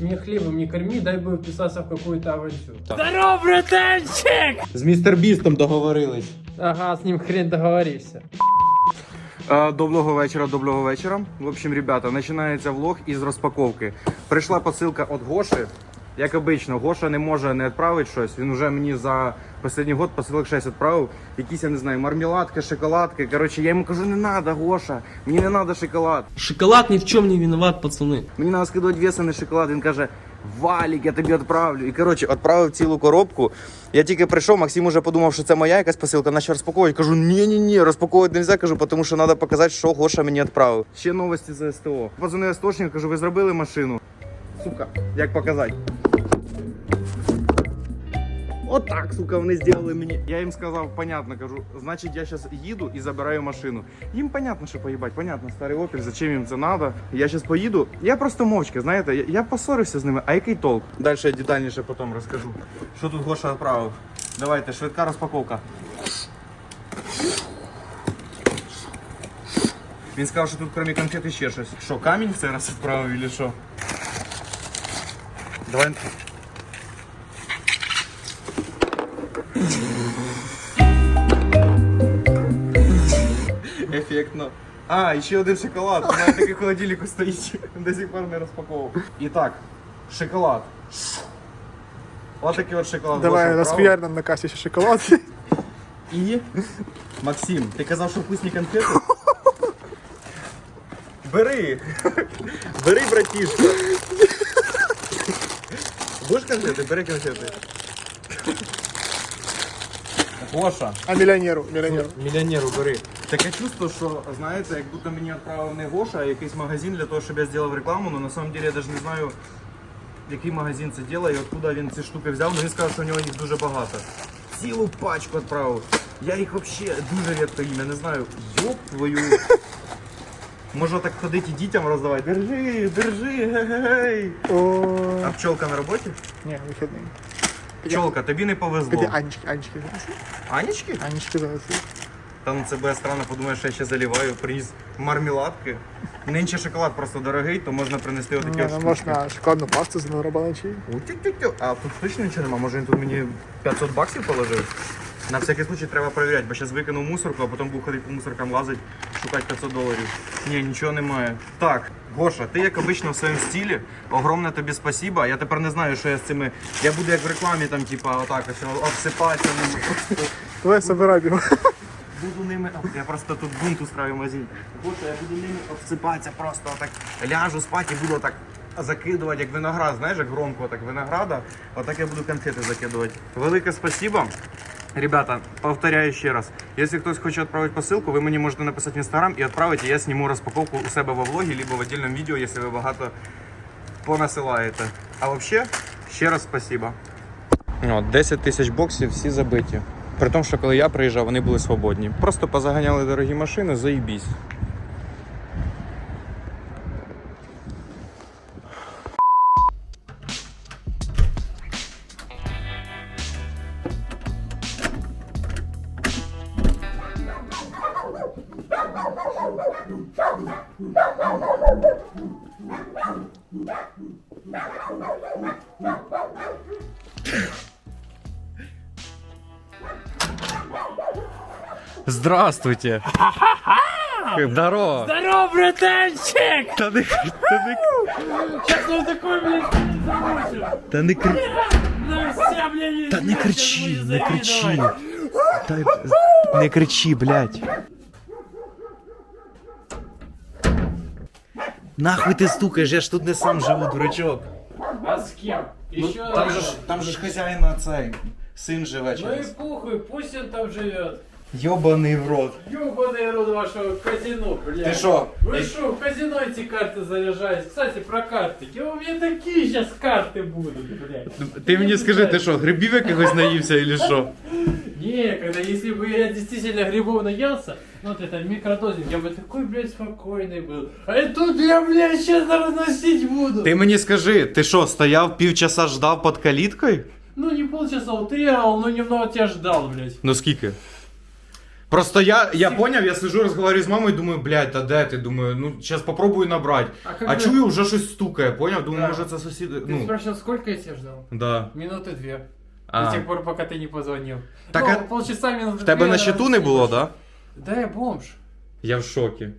Мне хлебом не корми, дай бы вписаться в какую-то авантюру. Здоров, братанчик! З містер Бістом договорились. Ага, с ним хрен договоришься. Е, Доброго вечора, доброго вечора. В общем, ребята, починається влог із розпаковки. Прийшла посилка від Гоші. Як обично, Гоша не може не відправити щось. Він вже мені за останній год посилок 6 відправив. Якісь, я не знаю, мармеладки, шоколадки. Коротше, я йому кажу, не треба, Гоша, мені не треба шоколад. Шоколад ни в чем не виноват, пацаны. Мені треба скидувати весений шоколад. Він каже, Валік, я тобі відправлю. І коротше, відправив цілу коробку. Я тільки прийшов, Максим уже подумав, що це моя якась посилка, наче розпаковувати. Кажу, ні, ні, ні, розпаковувати не можна, кажу, тому що треба показати, що Гоша мені відправив. Ще новості за СТО. Позвонив СТОшник, кажу, ви зробили машину. Сука, як показати? Отак, сука, вони зробили мені. Я їм сказав, понятно, кажу, значить я зараз їду і забираю машину. Їм понятно, що поїбать, понятно, старий опіль, зачем їм це треба. Я зараз поїду. Я просто мовчки, знаєте, я, я поссорився з ними, а який толк? Далі я детальніше потім розкажу. Що тут Гоша відправив? Давайте, швидка розпаковка. Він сказав, що тут крім конфет ще щось. Що, камінь в цей раз відправив чи що? Давай. Ефектно. А, ще один шоколад. У мене такий холодильник стоїть. До сих пор не розпаковував. І так, шоколад. Ось такий от шоколад. Давай, розхуярь нам на касі ще шоколад. І Максим, ти казав, що вкусні конфети? Бери! Бери, братішка! Будеш конфети? Бери конфети. Гоша, А мільйонеру, мільйонеру. мільйонеру бери. Таке чувство, що, знаєте, як будто мені відправив не Гоша, а якийсь магазин для того, щоб я зробив рекламу, але на самом деле я навіть не знаю, який магазин це робить і откуда він ці штуки взяв, але він сказав, що у нього їх дуже багато. Цілу пачку відправив. Я їх взагалі дуже рідко їм, я не знаю. Йоп твою. Може так ходити і дітям роздавати. Держи, держи, гей. А пчелка на роботі? ні, вихідний. Пчелка, тобі не Піди повезло. Анечки, Анечки занеси. Анічки? Анечки занеси. Та ну це буде странно, подумаєш, що я ще заливаю, приніс мармеладки. Нинче шоколад просто дорогий, то можна принести отакі от ну штучки. можна шоколадну пасту з. У, тю-тю-тю. А тут точно нічого нема, може він тут мені 500 баксів положив? На всякий случай треба перевіряти, бо зараз викинув мусорку, а потім буду ходити по мусоркам лазити, шукати 500 доларів. Ні, нічого немає. Так, Гоша, ти як обично в своєму стилі. Огромне тобі спасіба. Я тепер не знаю, що я з цими. Я буду як в рекламі, там, типа, отак ось обсипатися. Давай собирай його. Буду ними. Я просто тут бунт устраю в магазині. Гоша, я буду ними обсипатися просто отак. Ляжу спати і буду так закидувати, як виноград, знаєш, як громко так винограда. Отак я буду конфети закидувати. Велике спасибо. Ребята, повторяю ще раз. Якщо хтось хоче відправити посилку, ви мені можете написати в інстаграм і відправити, я зніму розпаковку у себе во влогі, або в отдельному відео, якщо ви багато понасилаєте. А взагалі, ще раз спасибо. От, 10 тисяч боксів, всі забиті. При тому, що коли я приїжджав, вони були свободні. Просто позаганяли дорогі машини, заїбісь. Здравствуйте! Здорово! Здорово, братанчик! Та не, та не, Сейчас он такой, блядь, замучил. та не, кри- Ну все, блядь, та не кричи, не кричи. Та, не кричи, блядь. Нахуй ти стукаєш, я ж тут не сам живу, дурачок. А с Ну, Еще Там же, ж- там же ж хазяїна цей син живе Ну и похуй, пусть он там живет. Йобаний в рот. Ёбаный рот вашего казино, блядь. Ти що? Вы что, в казино эти карты заряжаете? Кстати, про карты. Я у меня такие сейчас карты будут, блядь. Ти мені скажи, ти що, грибів якихось наївся или що? Не, когда если бы я действительно грибов наелся, ну вот это микродозинг, я бы такой, блядь, спокойный был. А и тут я, блядь, сейчас разносить буду. Ти мені скажи, ти що, стояв півчаса ждав під каліткою? Ну не полчаса утрировал, но немного тебя ждал, блядь. Ну скільки? Просто я, я поняв, я сижу, розговорю з мамою, думаю, блядь, та де ти? Думаю, ну зараз попробую набрати. А, А как бы- чую, вже щось стукає, поняв? Думаю, Да. може це сусіди. Ты Ну, спрашивал, сколько я тебя ждал? да. Минуты две. А. До тех пор, пока ты не позвонил. Так, ну, а полчаса, минуты В тебе две, на щиту не було, да? Да, я бомж. Я в шокі.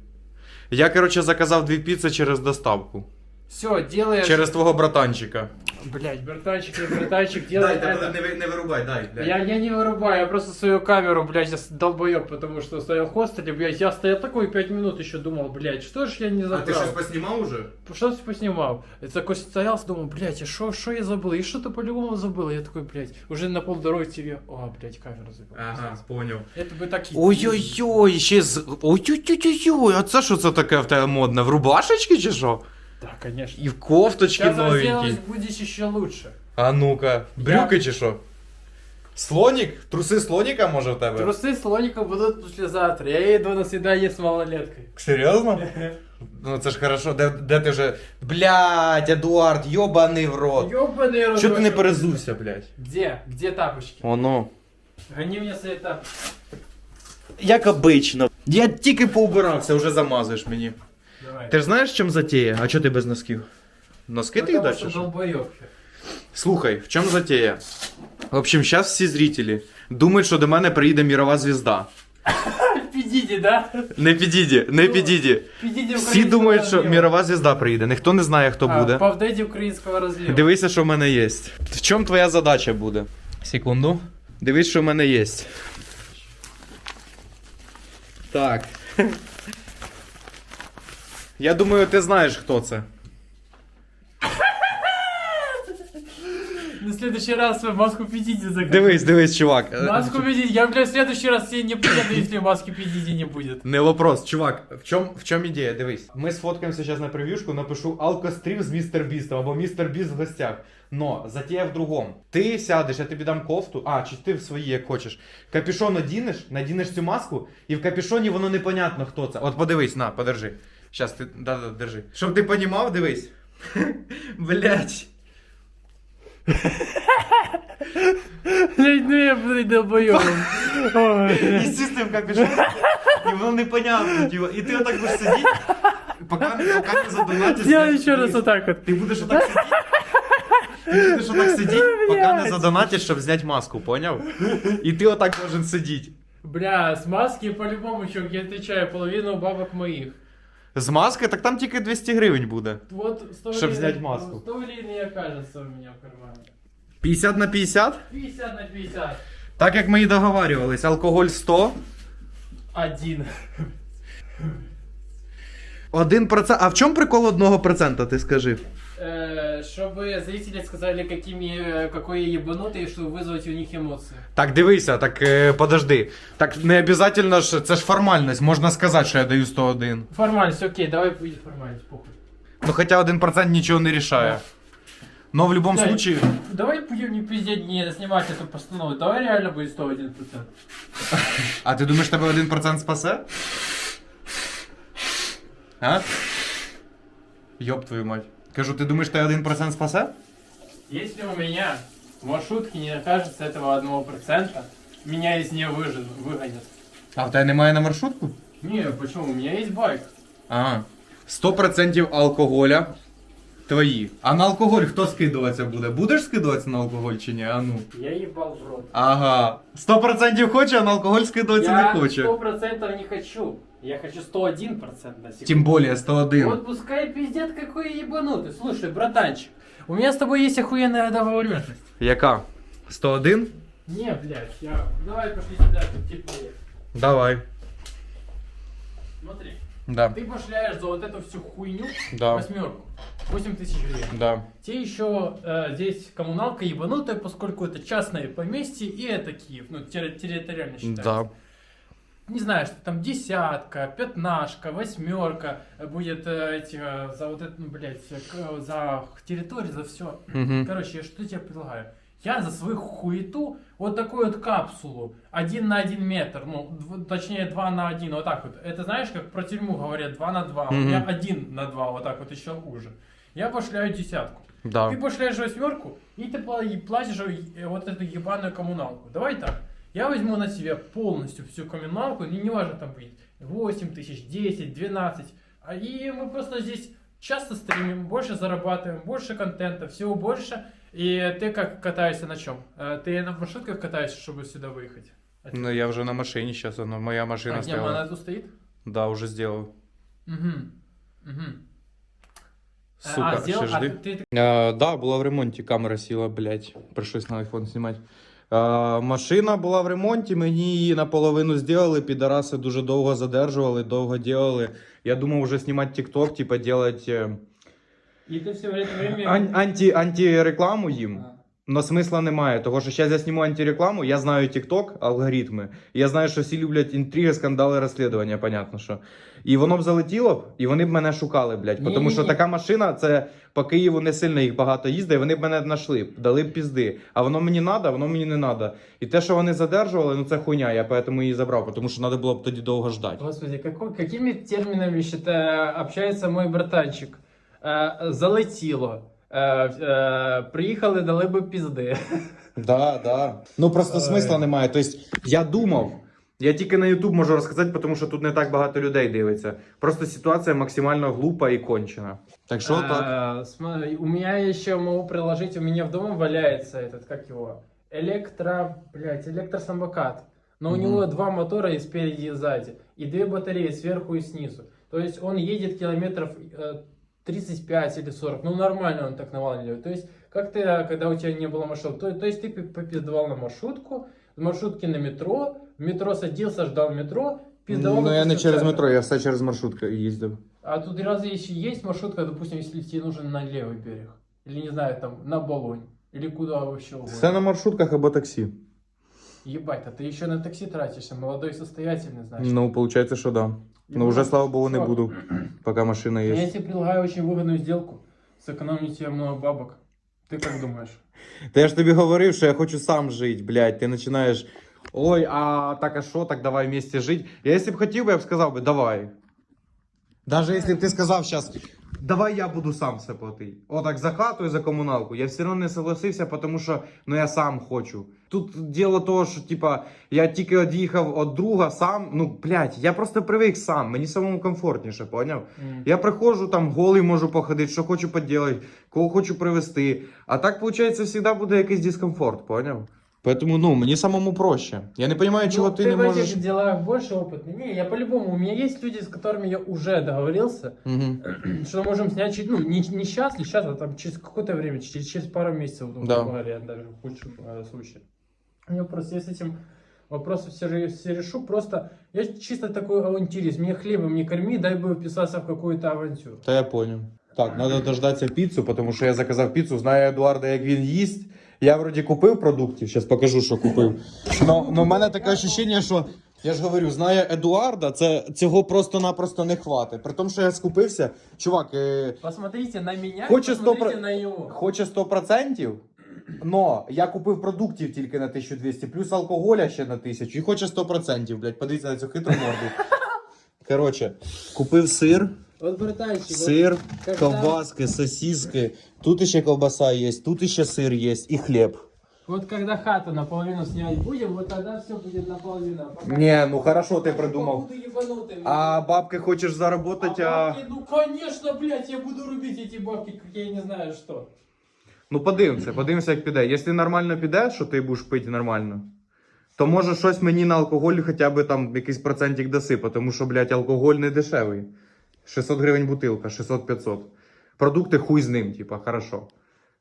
Я, коротше, заказав дві піци через доставку. Все, делаешь... Через твого братанчика. Блять, братанчик, не братанчик, делай это. не, не вирубай, дай. Я, я не вырубаю, я просто свою камеру, блядь, сейчас долбоёб, потому что стоял в хостеле, блядь, я стоял такой пять минут еще думал, блядь, что ж я не А забрал? ти щось поснімав уже? Что ты поснимал? Я такой стоял, думал, блядь, а что, что я забыл? И что-то по-любому забыл. Я такой, блядь, уже на полдороги тебе, о, блядь, камеру забыл. Ага, поняв. Это бы так и... Ой-ой-ой, ще з. Ой-ой-ой-ой, а це що це таке в тебе модне? В рубашечки чи що? Да, конечно. І в кофточки Сейчас новенькі. разделаюсь, будешь еще лучше. А ну-ка, брюки чи що? Слонік? Труси слоніка може в тебе? Трусы слоника будут послезавтра. Я иду на свидание с малолеткой. Серйозно? Ну це ж хорошо, де, де ти вже. Блядь, Едуард, йобаний в рот. Ёбаный рот. Чого ти не ваша- перезувся, блядь? Где? Где тапочки? Воно. Гони мне свои тапочки. Як обично. Я тільки поубирався, вже замазуєш мені. Давай. Ти ж знаєш, в чому затея? А чого ти без носків? Носки ти їх Потому даш? чи що? Слухай, в чому затея? В общем, зараз всі зрителі думають, що до мене приїде мірова звізда. Пидите, да? Не підіді, не підіді. Пидите Всі думають, що мірова звізда приїде. Ніхто не знає, хто буде. Павдеті українського розліву. Дивися, що в мене є. В чому твоя задача буде? Секунду. Дивись, що в мене є. Так. Я думаю, ти знаєш, хто це. На следующий раз маску пидите закажи. Дивись, дивись, чувак. Е, Маску пидите. Я, блядь, в следующий раз тебе не приеду, если маски пидите не будет. Не вопрос, чувак, в чому в чому ідея? Дивись. Ми сфоткаємося зараз на прев'юшку, напишу алкострім з містер Бістом або містер Біст в гостях. Но затея в другому. Ти сядеш, я тобі дам кофту, а, чи ти в свої, як хочеш. Капюшон одінеш, надінеш цю маску, і в капюшоні воно непонятно, хто це. От подивись, на, подержи. Щас, ти, да, да, держи. Щоб ти понімав, дивись. Блять. Блядь, ну я, блядь, долбоёбом. Ой. І з цим капюшоном. І воно непонятно, типу. І ти отак будеш сидіти, поки, поки не задонатиш. Сделай еще раз вот так вот. Ти будеш отак сидіти. Ти будеш отак сидіти, поки не Блядь. задонатиш, щоб зняти маску, поняв? І ти отак должен сидіти. Бля, с маски по-любому, чувак, я отвечаю, половину бабок моих. З маски, так там тільки 200 гривень буде. Вот 100 Щоб снять маску. 100 гривен не окажется у меня в кармане. 50 на 50? 50 на 50. Так як ми і договарювались, алкоголь 100, Один. 1%. А в чому прикол 1%, ти скажи? Э, Чтобы зрители сказали, какими, э, какой я ебанутый, чтобы вызвать у них эмоции. Так, дивися, так е, подожди. Так не обов'язково ж, це ж формальність, можна сказати, що я даю 101. Формальность, окей, давай будет формальность, похуй. Ну хоча 1% нічого не рішає. Но в будь-якому Да. случае. Давай будем не пиздеть, не снимать эту постанову. Давай реально будет 101%. А ти думаєш, тебе 1% спасе? А? Йоп твою мать. Кажу, ти думаєш, тебе 1% спасе? Если у меня в маршрутке не окажется этого 1%, меня из нее выжен, выгонят. А в тебе немає на маршрутку? Не, почему? У меня есть байк. А. 100% алкоголя твої. А на алкоголь хто скидуватися буде? Будеш скидуватися на алкоголь чи ні? А ну. Я ебал в рот. Ага. 100% хоче, а на алкоголь скидуватися Я не хоче. 100% не хочу. Я хочу 101% на секунду. Тим більше 101. Вот пускай пиздят, какой ебанутый. Слушай, братанчик, у меня с тобой есть охуенная договоренность. Яка? 101? Не, блядь, я... Давай пошли сюда, тут теплее. Давай. Смотри, Да. ты пошляешь за вот эту всю хуйню Да. восьмерку. 8 тысяч гривен. Да. Те еще э, здесь коммуналка ебанутая, поскольку это частное поместье и это Киев, ну, терри- территориально считается. Да. Не знаю, что там десятка, пятнашка, восьмерка будет э, эти, э, за вот это, ну, блядь, э, за территорию, за все. Мгм. Короче, я что тебе предлагаю? Я за свою хуету вот такую вот капсулу, один на один метр, ну, дв- точнее, два на один, вот так вот. Это знаешь, как про тюрьму говорят, два на два, у Мгм. меня один на два, вот так вот, еще хуже. Я пошляю десятку. Да. Ты пошляешь восьмерку, и ты пла- и платишь вот эту ебаную коммуналку. Давай так. Я возьму на себя полностью всю коммуналку, и неважно там будет 8 тысяч, 10, 12. А и мы просто здесь часто стримим, больше зарабатываем, больше контента, всего больше. И ты как катаешься на чем? Э, Ты на маршрутках катаешься, чтобы сюда выехать? Ну я вже на машині зараз, воно моя машина А, где она тут стоит? Да, уже зробив. Угу. Угу. Сука, а, сделал, ще а жди. ты, ты Е, да, була в ремонті, камера сіла, блядь. Прийшлось на iPhone знімати. Е, машина була в ремонті, мені її наполовину зробили, підараси дуже довго задержували, довго делали. Я думав вже знімати тікток, типа делать І ти все время... ан- анти, антирекламу їм. Но смисла немає, того що зараз я зніму антирекламу, я знаю TikTok, алгоритми. Я знаю, що всі люблять інтриги, скандали, розслідування, понятно що. І воно б залетіло б, і вони б мене шукали, блядь. Ні, Тому ні, що ні. така машина, це по Києву не сильно їх багато їздить, вони б мене знайшли, б, дали б пізди. А воно мені надо, воно мені не надо. І те, що вони задержували, ну це хуйня, я поэтому її забрав, тому що треба було б тоді довго ждати. Господи, какой, какими терминами считаю, общается мой братанчик? Э, залетіло. Э, э, приїхали, дали би пізди. Да, да. Ну просто Ой. смисла немає. Тобто я думав. Я тільки на YouTube можу розказати, тому що тут не так багато людей дивиться. Просто ситуація максимально глупа і кончена. Так що так? А, смотри, у меня еще могу приложить, у меня в доме валяется этот, как его, электро, блядь, электросамокат. Но у Мгм. него два мотора и спереди, и сзади. И две батареи сверху и снизу. То есть он едет километров э, 35 или 40. Ну нормально он так наваливает. То есть как ты, когда у тебя не было маршрута, то, то есть ты пи- попиздовал на маршрутку, с маршрутки на метро, в метро садился, ждал метро, пиздовал. Ну я не через метро, я все через маршрутку їздив. А тут разве если есть маршрутка, допустим, если тебе нужен на левый берег? Или, не знаю, там, на Болонь? Или куда вообще угодно? Все на маршрутках або таксі. Ебать, а ты еще на такси тратишься, молодой и состоятельный, значит. Ну, виходить, що да. Ну вже слава Богу, не Всё. буду, поки машина Я є. тебе предлагаю очень выгодную сделку. Сэкономить тебе много бабок. Ты как думаешь? Та я ж тобі говорив, що я хочу сам жити, блядь. Ти починаєш. Ой, а так а що, так давай вместе жити. Я якщо б хотів би, я б сказав би, давай. Даже якщо б ти сказав зараз, давай я буду сам все платити. Отак за хату і за комуналку. Я все одно не согласився, тому що ну я сам хочу. Тут діло того, що типа я тільки од'їхав від друга сам. Ну, блядь, я просто привик сам. Мені самому комфортніше, поняв? М. Я приходжу там голий можу походити, що хочу поділати, кого хочу привезти. А так, виходить, завжди буде якийсь дискомфорт, поняв? Поэтому, ну, мені самому проще. Я не розумію, чого Ну, ти, ты не в можеш. этих делах больше опытный. Не, я по-любому, у меня есть люди, с которыми я уже договорился, Угу. что можем снять чуть, ну, не, не сейчас, не сейчас, а там через какое-то время, через, через пару месяцев, ну, Да. грубо говоря, даже в худшем э, случае. Я просто я с этим вопросом все, ре- все решу, просто я чисто такой авантюрист, мне хлебом не корми, дай бы вписаться в какую-то авантюру. Та я понял. Так, треба дождатися піцу, тому що я заказав піцу, знаю Едуарда, як він їсть. Я вроді купив продуктів, зараз покажу, що купив. Но, но в мене таке ощущення, що я ж говорю, знає Едуарда, це цього просто-напросто не хватить. При тому, що я скупився, чувак, е, Посмотрите на меня, Хочешь и посмотрите сто на него. Хоче 100%, но я купив продуктів тільки на 1200, плюс алкоголя ще на 1000 і хоче 100%, блядь, подивіться на цю хитру морду. Коротше, купив сир, Вот, братанчик, сир, когда- ковбаски, сосиски. Тут ще ковбаса є, тут ще сир є і хліб. Вот когда хату наполовину снять будем, вот тогда все будет наполовину. Пока- Не, ну хорошо буду ебанутым. А бабки хочеш заработати, А а... бабки, ну конечно, блядь, я буду рубить эти бабки, как я не знаю что. Ну подивимося, подивимося, як піде. Якщо нормально піде, що ти будеш пити нормально, то може щось мені на алкоголь хоча б там якийсь процентик даси, тому що, блядь, алкоголь не дешевий. 600 гривень бутилка, 600-500. Продукти хуй з ним, типа, хорошо.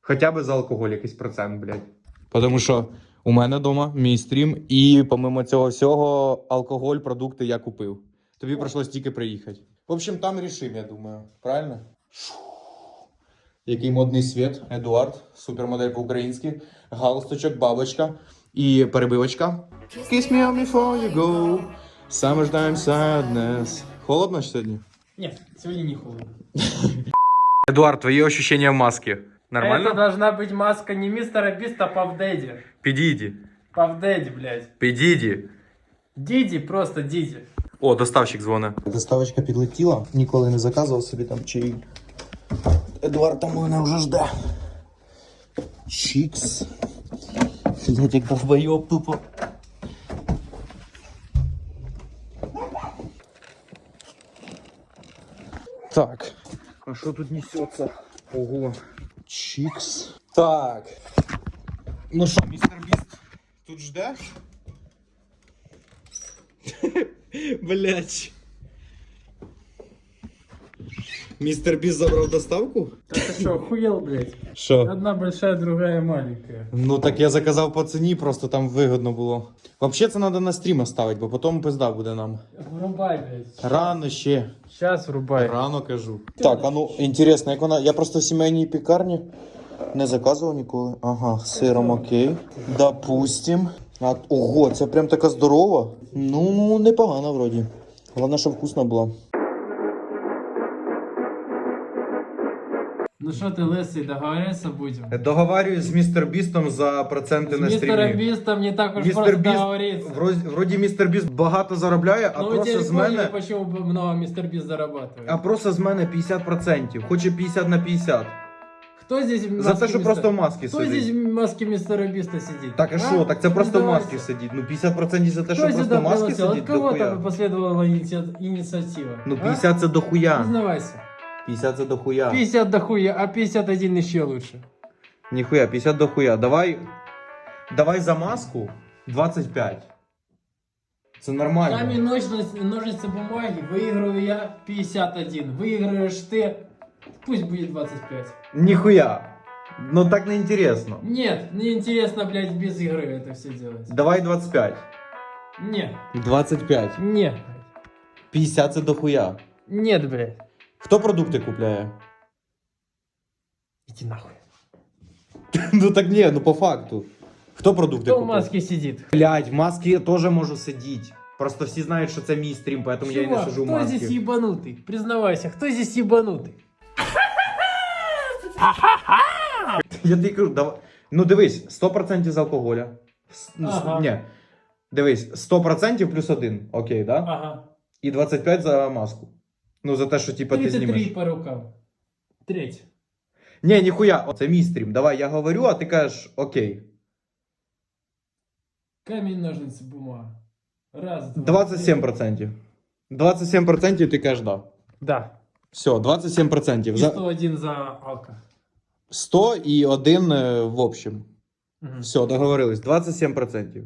Хоча б за алкоголь якийсь процент, блядь. Тому що у мене вдома мій стрім, і помимо цього всього, алкоголь, продукти я купив. Тобі прийшлось тільки приїхати. В общем, там рішим, я думаю. Правильно? Який модний світ, Едуард, супермодель по-українськи, галстучок, бабочка і перебивочка. Kiss me before you go. Summertime sadness. Холодно сьогодні? Нет, сегодня не холодно. Едуард, твої ощущення в масці. Это должна быть маска не мистера Биста, а Павдеди. Підійді. Павдеди, блядь. Підійді. Диди, просто Диди. О, доставщик дзвонить. Доставочка підлетіла, ніколи не заказував собі там чаї. Едуард там мене вже жде. Чікс. Блять, як довбойоб тупо. Так. А що тут несеться? Ого. Чікс. Так. Ну що, містер Біст, тут ждеш? Блять. Містер Біст забрав доставку? Да ты что, охуел, блядь? Що? Одна большая, другая маленькая. Ну так я заказав по ціні, просто там вигодно було. Взагалі це треба на стрім ставити, бо потім пизда буде нам. Врубай, блядь. Рано ще. Сейчас врубай. Рано кажу. Так, а ну інтересно, як вона. Я просто в сімейній пікарні не заказував ніколи. Ага, з сиром окей. Допустим. А, ого, це прям така здорова. Ну, непогано вроді. Головне, що вкусна була. Ну что ты, лысый, договориться будем? Договарююсь з містер Бістом за проценти С на мистером стрімі. Бистом не так уж Містер просто Біст, договориться. вроді, вроді містер Біст багато заробляє, а Ну вы просто теперь з поняли, мене. почему много мистер Бист зарабатывает. А просто з мене 50%. Хоче 50 на 50. Кто здесь в За маске те, що мистера- просто в масці Кто здесь сидить. в маске мистера Биста сидит? Так, а що? Так це просто в Признавайся. масці сидіть. Ну 50% за те, Кто що просто сюда в масці пригласил? сидіть, От кого дохуя. там последовала иници- инициатива? Ну а? 50 це дохуя. Признавайся. 50 це дохуя. 50 дохуя, а 51 еще лучше. Ніхуя, 50 дохуя. Давай. Давай за маску 25. Це нормально. Камень, ножницы, ножницы бумаги. Выигрываю я 51. Выигрываешь ты, пусть будет 25. Ніхуя. Ну так не інтересно. Нет, мне интересно, блядь, без игры это все делать. Давай 25. Нет, 25. нет, 50 це дохуя. нет, блядь. Хто продукти купляє? Иди нахуй. Ну так ні, ну по факту. Хто продукти Кто в купує? маске сидит? Блять, в масці я теж можу сидіти. Просто всі знають, що це мій стрім, поэтому я і не Чувак, сижу в кто масці. здесь ебанутый? Признавайся, кто здесь ебанутый? Я тобі кажу, давай. Ну дивись, 100% з алкоголя. С- ну, с- Ага. Ні. Дивись, 100% плюс 1, окей, да? Ага. І 25 за маску. Ну, за те, що типа ти 33 знімеш. по рукам. Треть. Ні, ніхуя, це мій стрім. Давай, я говорю, а ти кажеш окей. Камень, ножницы, бумага. Раз, два. 27%. 27% ти кажеш да. Да. Все, 27%. И За 101 за алка. 100 і 1 е, в общем. Мгм. Все, договорились. 27%.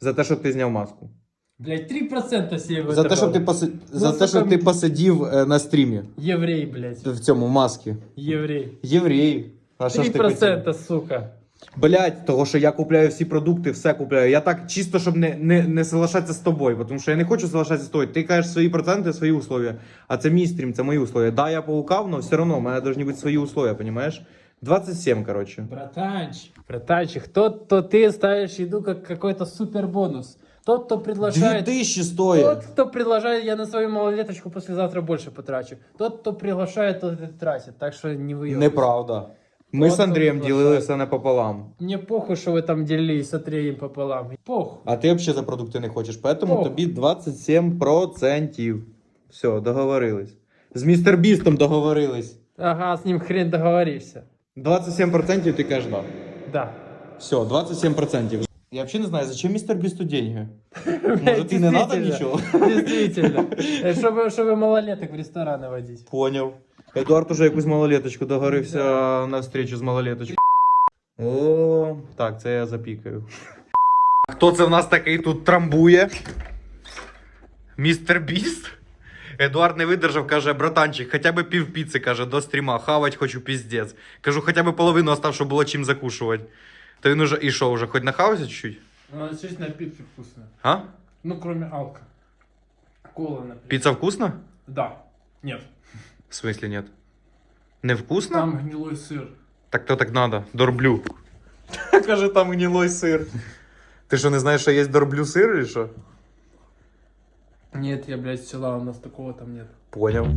За те, щоб ти зняв маску. Блять, 3% себе За те, щоб ти, поси... Ну, За те, сука, ти посидів е, на стрімі Еврей, блять. в цьому масці. Еврей. Єврей. А що ж ти хотів? 3%, сука. Блять, того, що я купляю всі продукти, все купляю. Я так чисто, щоб не, не, не соглашатися з тобою, тому що я не хочу соглашатися з тобою. Ти кажеш свої проценти, свої условия. А це мій стрім, це мої условия. Да, я паукав, але все одно у мене повинні бути свої условия, понимаешь? 27, короче. Братанчик. Братанчик, тот, кто ты ставишь еду как какой-то супер бонус. Тот, кто приглашает... 2000 стоїть. Тот, кто приглашает, я на свою малолеточку послезавтра больше потрачу. Тот, кто приглашает, тот и тратит. Так что не вы. Неправда. Ми От з Андрієм тут ділилися напополам. Мне похуй, что вы там делились с Андреем пополам. Похуй. А ти взагалі за продукти не хочеш, поэтому Похуй. тобі 27%. Все, договорились. З містер Бістом договорились. Ага, с ним хрен договоришься. 27% ти кажеш да. Да. Все, 27%. Я вообще не знаю, зачем мистер Бисту деньги? Может, и не надо Действительно. ничего? Действительно. Э, Чтобы, чтобы малолеток в рестораны водить. Понял. Едуард уже якусь малолеточку договорився на встречу з малолеточкою. О, так, це я запікаю. Хто це в нас такий тут трамбує? Містер Біст? Едуард не видержав, каже, братанчик, хоча б пів піци, каже, до стріма, хавать хочу піздець. Кажу, хоча б половину остав, щоб було чим закушувати. То він уже, і що, уже хоч нахавався чуть-чуть? Ну, здесь напитки вкусные. А? Ну, кроме алка. Кола, например. Піца вкусна? Да. Нет. В смысле нет? Не вкусно? Там гнилой сыр. Так то так надо. Дорблю. Каже, там гнилой сир. Ти що, не знаєш, що є дорблю сир или що? Нет, я, блядь, села, у нас такого там нет. Поняв.